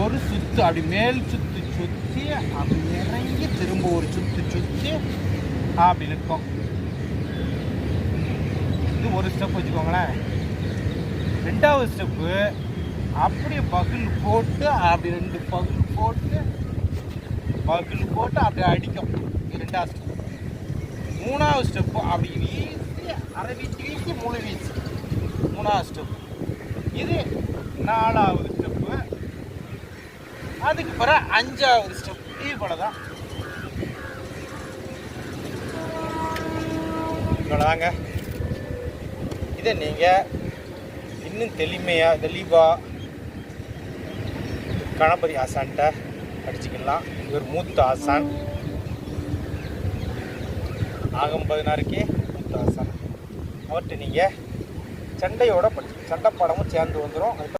ஒரு சுத்து அப்படி மேல் சுத்து சுத்தி அப்படி இறங்கி திரும்ப ஒரு சுத்து சுத்தி அப்படி நிற்கும். இது ஒரு ஸ்டெப் வச்சுக்கோங்களேன். ரெண்டாவது ஸ்டெப்பு அப்படியே பகில் போட்டு அப்படி ரெண்டு பகில் போட்டு பகில் போட்டு அப்படியே அடிக்கும். ரெண்டாவது ஸ்டெப் மூணாவது ஸ்டெப்பு அப்படி வீசி அரை வீச்சு வீசி மூணு வீச்சு மூணாவது ஸ்டெப் இது நாலாவது. அதுக்கு பிறகு அஞ்சாவது ஸ்டெப் இது e போல தான் இவ்வளோதாங்க இதை நீங்கள் இன்னும் தெளிமையாக தெளிவாக கணபதி ஆசான்ட்ட படிச்சுக்கலாம். இவர் மூத்த ஆசான். ஆகம் பதினாறுக்கே மூத்த ஆசான். அவர்கிட்ட நீங்கள் சண்டையோட படி சண்டை சேர்ந்து வந்துடும்